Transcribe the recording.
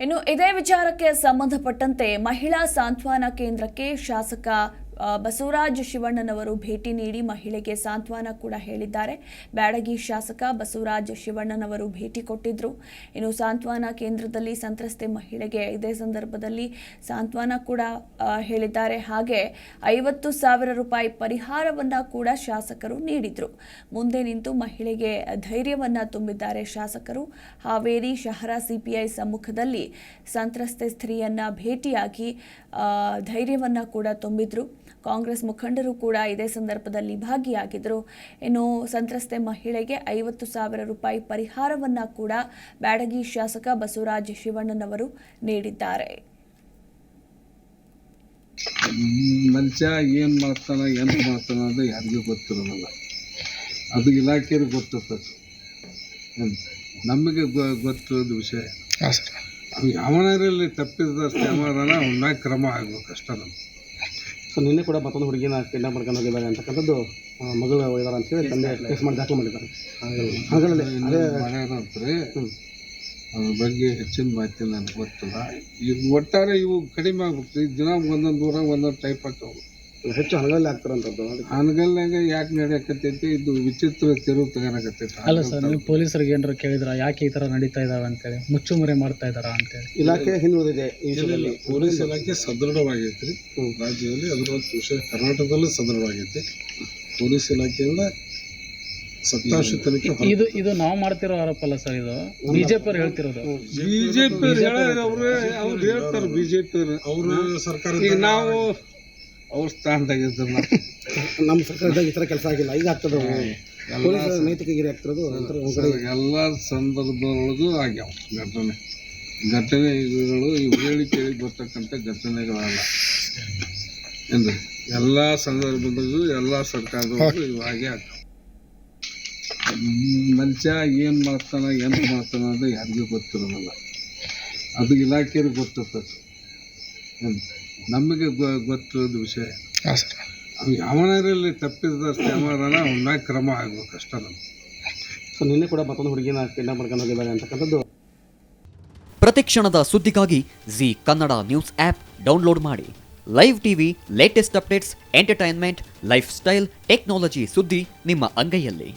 ಇನ್ನು ಇದೇ ವಿಚಾರಕ್ಕೆ ಸಂಬಂಧಪಟ್ಟಂತೆ ಮಹಿಳಾ ಸಾಂತ್ವನ ಕೇಂದ್ರಕ್ಕೆ ಶಾಸಕ ಬಸವರಾಜ ಶಿವಣ್ಣನವರು ಭೇಟಿ ನೀಡಿ ಮಹಿಳೆಗೆ ಸಾಂತ್ವನ ಕೂಡ ಹೇಳಿದ್ದಾರೆ. ಬ್ಯಾಡಗಿ ಶಾಸಕ ಬಸವರಾಜ ಶಿವಣ್ಣನವರು ಭೇಟಿ ಕೊಟ್ಟಿದ್ರು. ಇನ್ನು ಸಾಂತ್ವನ ಕೇಂದ್ರದಲ್ಲಿ ಸಂತ್ರಸ್ತೆ ಮಹಿಳೆಗೆ ಇದೇ ಸಂದರ್ಭದಲ್ಲಿ ಸಾಂತ್ವನ ಕೂಡ ಹೇಳಿದ್ದಾರೆ. ಹಾಗೆ ಐವತ್ತು ಸಾವಿರ ರೂಪಾಯಿ ಪರಿಹಾರವನ್ನು ಕೂಡ ಶಾಸಕರು ನೀಡಿದರು. ಮುಂದೆ ನಿಂತು ಮಹಿಳೆಗೆ ಧೈರ್ಯವನ್ನು ತುಂಬಿದ್ದಾರೆ ಶಾಸಕರು. ಹಾವೇರಿ ಶಹರ ಸಿಪಿಐ ಸಮ್ಮುಖದಲ್ಲಿ ಸಂತ್ರಸ್ತೆ ಸ್ತ್ರೀಯನ್ನ ಭೇಟಿಯಾಗಿ ಧೈರ್ಯವನ್ನ ಕೂಡ ತುಂಬಿದ್ರು. ಕಾಂಗ್ರೆಸ್ ಮುಖಂಡರು ಕೂಡ ಇದೇ ಸಂದರ್ಭದಲ್ಲಿ ಭಾಗಿಯಾಗಿದ್ದರು. ಇನ್ನು ಸಂತ್ರಸ್ತೆ ಮಹಿಳೆಗೆ ಐವತ್ತು ಸಾವಿರ ರೂಪಾಯಿ ಪರಿಹಾರವನ್ನ ಕೂಡ ಬ್ಯಾಡಗಿ ಶಾಸಕ ಬಸವರಾಜ ಶಿವಣ್ಣನವರು ನೀಡಿದ್ದಾರೆ. ಮನುಷ್ಯ ಏನು ಮಾಡ್ತಾನೆ ಎಂತ ಮಾಡ್ತಾನ ಅಂತ ಯಾರಿಗೂ ಗೊತ್ತಿರೋದಿಲ್ಲ. ಅದು ಇಲಾಖೆಯವ್ರಿಗೆ ಗೊತ್ತಿರ್ತದೆ ನಮಗೆ ಗೊತ್ತಿರೋದು ವಿಷಯ. ಹಾಂ ಸರ್. ಅವು ಯಾವನಾರಲ್ಲಿ ತಪ್ಪಿದ ಕ್ರಮ ಆಗ್ಬೇಕು ಅಷ್ಟೇ ನಮ್ಗೆ ಸೊ ನಿನ್ನೆ ಕೂಡ ಮತ್ತೊಂದು ಹುಡುಗಿನ ಕಿಡ್ನಾಪ್ ಮಾಡ್ಕೊಂಡು ಹೋಗಿದ್ದಾರೆ ಅಂತಕ್ಕಂಥದ್ದು ಮಗಳ ಅಂತ ಅಂತೇಳಿ ತಂದೆ ಕೇಸ್ ಮಾಡಿ ದಾಖಲು ಮಾಡಿದ್ದಾರೆ. ಅದೇ ಅದ್ರ ಬಗ್ಗೆ ಹೆಚ್ಚಿನ ಮಾಹಿತಿ ನನಗೆ ಗೊತ್ತಿಲ್ಲ. ಈಗ ಒಟ್ಟಾರೆ ಇವು ಕಡಿಮೆ ಆಗ್ಬೇಕು ಈ ದಿನ ಒಂದೊಂದು ಊರಾಗ ಒಂದೊಂದು ಟೈಪ್ ಆಗ್ತಾವೆ. ಹೆಚ್ಚು ಹಣಗಳಲ್ಲಿ ಆಗ್ತಾರಂಥದ್ದು ಅದಕ್ಕೆ. ಹಾನಗಲ್ನಾಗ ಯಾಕೆ ನಡೆಯಕತ್ತೈತಿ? ಇದು ವಿಚಿತ್ರ ತಿರುವು ತಗೋಣಕತ್ತೈತಿ ಅಲ್ಲ ಸರ್ ನೀವು ಪೊಲೀಸರಿಗೆ ಏನಾರು ಕೇಳಿದ್ರ? ಯಾಕೆ ಈ ಥರ ನಡೀತಾ ಇದಾವೆ ಅಂತೇಳಿ? ಮುಚ್ಚುಮರೆ ಮಾಡ್ತಾ ಇದಾರ ಅಂತೇಳಿ? ಇಲಾಖೆ ಹಿಂದುಳಿದಿದೆ ಈ ವಿಷಯದಲ್ಲಿ. ಪೊಲೀಸ್ ಇಲಾಖೆ ಸದೃಢವಾಗೈತಿ ರಾಜ್ಯದಲ್ಲಿ ಅದರ ವಿಷಯ ಕರ್ನಾಟಕದಲ್ಲೂ ಸದೃಢವಾಗೈತಿ ಪೊಲೀಸ್ ಇಲಾಖೆಯಿಂದ ತನಿಖೆ ಇದು ಇದು ನಾವು ಮಾಡ್ತಿರೋ ಆರೋಪ ಅಲ್ಲ ಸರ್ ಇದು? ಬಿಜೆಪಿ ಅವ್ರು ಹೇಳ್ತಿರೋದು. ಬಿಜೆಪಿ ಅವ್ರು ಅವ್ರು ಹೇಳ್ತಾರೆ. ಬಿಜೆಪಿ ಅವರು ಸರ್ಕಾರ ಈಗ ನಾವು ಅವ್ರ ಸ್ಥಾನದಾಗಿದ್ದಲ್ಲ ನಮ್ಮ ಸರ್ಕಾರದಾಗ ಈ ಥರ ಕೆಲಸ ಆಗಿಲ್ಲ. ಈಗ ಆಗ್ತದೆ ಪೊಲೀಸ್ ನೈತಿಕ ಗಿರಿ ಆಗ್ತಿರೋದು ಒಂಥರ ಒಂದ್ ಕಡೆ ಎಲ್ಲ ಸಂದರ್ಭದೊಳಗೂ ಆಗ್ಯಾವ ಘಟನೆ. ಘಟನೆಗಳು ಇವು ಹೇಳಿ ಕೇಳಿ ಬರ್ತಕ್ಕಂಥ ಘಟನೆಗಳಲ್ಲ. ಎಂದು ಎಲ್ಲ ಸಂದರ್ಭದಲ್ಲೂ ಎಲ್ಲ ಸರ್ಕಾರದೊಳಗೂ ಇವು ಆಗೇ ಆಗ್ತಾವ. ಮನುಷ್ಯ ಏನು ಮಾಡ್ತಾನ ಎಂತ ಮಾಡ್ತಾನ ಅಂತ ಯಾರಿಗೂ ಗೊತ್ತಿರೋದಿಲ್ಲ. ಅದು ಇಲಾಖೆಯವ್ರಿಗೆ ಗೊತ್ತಿರ್ತದೆ? ನಮಗೆ ಗೊತ್ತಿರೋದು ವಿಷಯ. ಹಾಂ ಸರ್ ಅವನ ಕ್ರಮ ಆಗ್ಬೇಕು ಅಷ್ಟೇ ನಮ್ಗೆ ಸೊ ನಿನ್ನೆ ಕೂಡ ಮತ್ತೊಂದು ಹುಡುಗಿನ ಕಿಡ್ನಾಪ್ ಮಾಡ್ಕೊಂಡು ಹೋಗಿದ್ದಾರೆ ಅಂತಕ್ಕಂಥದ್ದು. ಪ್ರತಿಕ್ಷಣದ ಸುದ್ದಿಗಾಗಿ Zee Kannada news app download ಮಾಡಿ. Live TV latest updates entertainment lifestyle technology ಸುದ್ದಿ ನಿಮ್ಮ ಅಂಗೈಯಲ್ಲಿ.